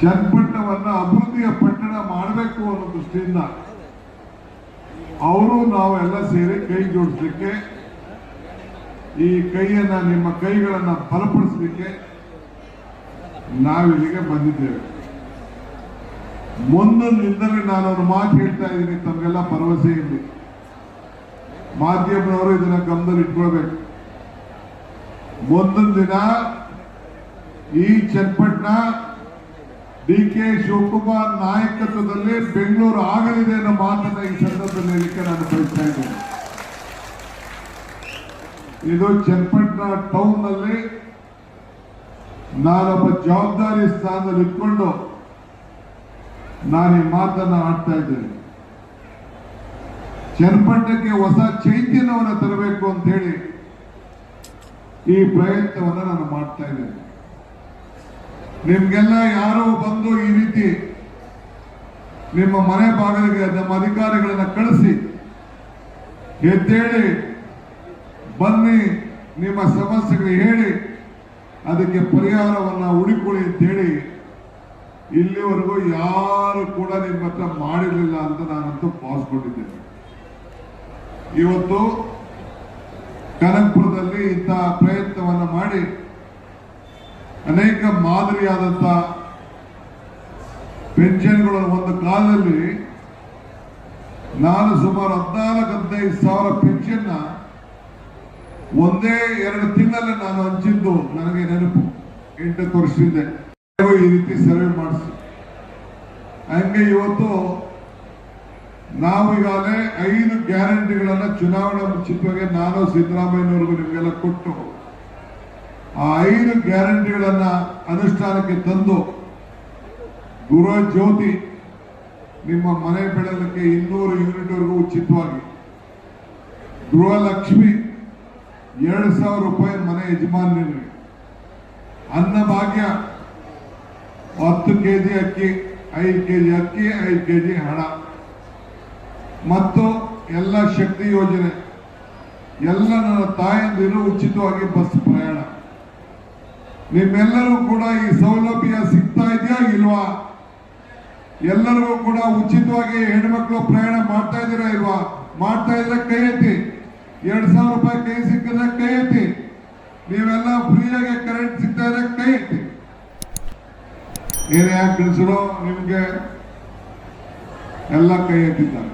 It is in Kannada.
ಚನ್ನಪಟ್ಟಣವನ್ನ ಅಭಿವೃದ್ಧಿಯ ಪಟ್ಟಣ ಮಾಡಬೇಕು ಅನ್ನೋ ದೃಷ್ಟಿಯಿಂದ ಅವರು ನಾವೆಲ್ಲ ಸೇರಿ ಕೈ ಜೋಡಿಸ್ಲಿಕ್ಕೆ, ಈ ಕೈಯನ್ನ, ನಿಮ್ಮ ಕೈಗಳನ್ನ ಬಲಪಡಿಸಲಿಕ್ಕೆ ನಾವಿಲ್ಲಿಗೆ ಬಂದಿದ್ದೇವೆ. ಮುಂದೊಂದಿದ್ದಲ್ಲಿ ನಾನು ಅವ್ರ ಮಾತು ಹೇಳ್ತಾ ಇದ್ದೀನಿ ತಮಗೆಲ್ಲ ಭರವಸೆ ಇಲ್ಲಿ ಮಾಧ್ಯಮದವರು ಇದನ್ನ ಗಮನದಲ್ಲಿ ಇಟ್ಕೊಳ್ಬೇಕು. ಮುಂದಿನ ದಿನ ಈ ಚನ್ನಪಟ್ಟಣ ಡಿ ಕೆ ಶಿವಕುಮಾರ್ ನಾಯಕತ್ವದಲ್ಲಿ ಬೆಂಗಳೂರು ಆಗಲಿದೆ ಅನ್ನೋ ಮಾತನ್ನ ಈ ಸಂದರ್ಭದಲ್ಲಿ ಹೇಳಿಕೆ ನಾನು ಬಯಸ್ತಾ ಇದ್ದೇನೆ. ಇದು ಚನ್ನಪಟ್ಟಣ ಟೌನ್ನಲ್ಲಿ ನಾನೊಬ್ಬ ಜವಾಬ್ದಾರಿ ಸ್ಥಾನದಲ್ಲಿ ಇಟ್ಕೊಂಡು ನಾನು ಈ ಮಾತನ್ನ ಆಡ್ತಾ ಇದ್ದೇನೆ. ಚನ್ನಪಟ್ಟಣಕ್ಕೆ ಹೊಸ ಚೈತನ್ಯವನ್ನು ತರಬೇಕು ಅಂತ ಹೇಳಿ ಈ ಪ್ರಯತ್ನವನ್ನು ನಾನು ಮಾಡ್ತಾ ಇದ್ದೇನೆ. ನಿಮ್ಗೆಲ್ಲ ಯಾರು ಬಂದು ಈ ರೀತಿ ನಿಮ್ಮ ಮನೆ ಬಾಗಿಲಿಗೆ ನಮ್ಮ ಅಧಿಕಾರಿಗಳನ್ನ ಕಳಿಸಿ ಎದ್ದೇಳಿ ಬನ್ನಿ, ನಿಮ್ಮ ಸಮಸ್ಯೆಗಳು ಹೇಳಿ, ಅದಕ್ಕೆ ಪರಿಹಾರವನ್ನ ಹುಡುಕೊಳ್ಳಿ ಅಂತ ಹೇಳಿ ಇಲ್ಲಿವರೆಗೂ ಯಾರು ಕೂಡ ನಿಮ್ಮ ಹತ್ರ ಮಾಡಿರಲಿಲ್ಲ ಅಂತ ನಾನಂತೂ ಭಾವಿಸ್ಕೊಂಡಿದ್ದೇನೆ. ಇವತ್ತು ಕನಕಪುರದಲ್ಲಿ ಮಾಡಿ ಅನೇಕ ಮಾದರಿಯಾದಂತ ಪೆನ್ಷನ್ಗಳು ಒಂದು ಕಾಲದಲ್ಲಿ ನಾನು ಸುಮಾರು ಹದಿನಾಲ್ಕು ಹದಿನೈದು ಸಾವಿರ ಪೆನ್ಷನ್ ಒಂದೇ ಎರಡು ತಿಂಗಳಲ್ಲಿ ನಾನು ಹಂಚಿದ್ದು. ನನಗೆ ನೆನಪು. ಎಂಟತ್ತು ವರ್ಷದಿಂದ ಈ ರೀತಿ ಸರ್ವೆ ಮಾಡಿಸಿ. ಹಂಗೆ ಇವತ್ತು ನಾವು ಈಗಾಗಲೇ ಐದು ಗ್ಯಾರಂಟಿಗಳನ್ನ ಚುನಾವಣಾ ಮುಂಚಿತವಾಗಿ ನಾನು ಸಿದ್ದರಾಮಯ್ಯನವರೆಗೂ ನಿಮಗೆಲ್ಲ ಕೊಟ್ಟು ಆ ಐದು ಗ್ಯಾರಂಟಿಗಳನ್ನ ಅನುಷ್ಠಾನಕ್ಕೆ ತಂದು ಗೃಹ ಜ್ಯೋತಿ ನಿಮ್ಮ ಮನೆ ಬೆಳಲಿಕ್ಕೆ ಇನ್ನೂರು ಯೂನಿಟ್ವರೆಗೂ ಉಚಿತವಾಗಿ. ಗೃಹಲಕ್ಷ್ಮಿ ಎರಡು ಸಾವಿರ ರೂಪಾಯಿ ಮನೆ ಯಜಮಾನ್ರಿ ಅನ್ನಭಾಗ್ಯ ಹತ್ತು ಕೆ ಜಿ ಅಕ್ಕಿ, ಐದು ಕೆ ಜಿ ಅಕ್ಕಿ, ಐದು ಕೆ ಜಿ ಹಣ. ಮತ್ತು ಎಲ್ಲ ಶಕ್ತಿ ಯೋಜನೆ. ಎಲ್ಲ ನನ್ನ ತಾಯಂದಿರು ಉಚಿತವಾಗಿ ಬಸ್ ಪ್ರಯಾಣ. ನಿಮ್ಮೆಲ್ಲರೂ ಕೂಡ ಈ ಸೌಲಭ್ಯ ಸಿಗ್ತಾ ಇದೆಯಾ ಇಲ್ವಾ? ಎಲ್ಲರಿಗೂ ಕೂಡ ಉಚಿತವಾಗಿ ಹೆಣ್ಮಕ್ಳು ಪ್ರಯಾಣ ಮಾಡ್ತಾ ಇದ್ದೀರಾ ಇಲ್ವಾ? ಮಾಡ್ತಾ ಇದ್ರೆ ಕೈ ಎತ್ತಿ. ಎರಡ್ ಸಾವಿರ ರೂಪಾಯಿ ಕೈ ಸಿಕ್ಕಿದ್ರೆ ಕೈ ಎತ್ತಿ. ನೀವೆಲ್ಲ ಫ್ರೀಯಾಗಿ ಕರೆಂಟ್ ಸಿಗ್ತಾ ಇದ್ರೆ ಕೈ ಎತ್ತಿ. ಯಾಕೆ ತಿಳಿಸಿರೋ? ನಿಮ್ಗೆ ಎಲ್ಲ ಕೈ ಎತ್ತಿದ್ದಾರೆ.